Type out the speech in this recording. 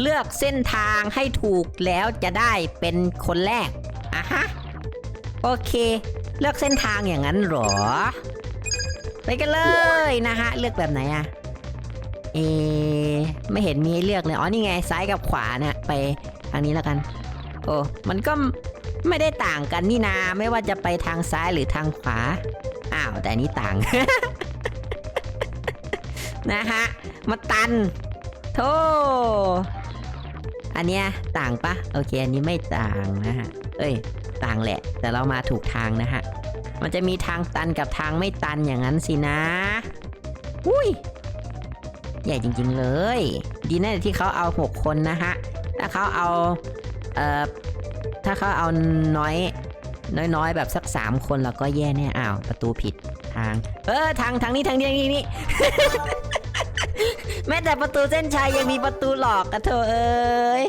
เลือกเส้นทางให้ถูกแล้วจะได้เป็นคนแรกอะฮะ โอเค เลือกเส้นทางอย่างนั้นเหรอ ไปกันเลยนะฮะ เลือกแบบไหนอะเอ ไม่เห็นมีให้เลือกเลย อ๋อ นี่ไง ซ้ายกับขวาเนี่ยไปทางนี้แล้วกัน โอ้ มันก็ไม่ได้ต่างกันนี่นา ไม่ว่าจะไปทางซ้ายหรือทางขวา อ้าว แต่นี้ต่าง นะฮะ มาตันโธ่ อันเนี้ยต่างปะโอเค อันนี้ไม่ต่างนะฮะ เอ้ย ต่างแหละ แต่เรามาถูกทางนะฮะ มันจะมีทางตันกับทางไม่ตันอย่างนั้นสินะ อุ้ย ใหญ่จริงๆเลย ดีนะที่เขาเอา 6 คนนะฮะ ถ้าเขาเอา เอ่อ ถ้าเขาเอาน้อย น้อยๆ แบบสัก 3 คนเราก็แย่แน่อ้าว ประตูผิดทาง เออ ทางทางนี้ทางนี้ทางนี้ แม้แต่ประตูเส้นชัยยังมีประตูหลอกกันเถอะเอ้ย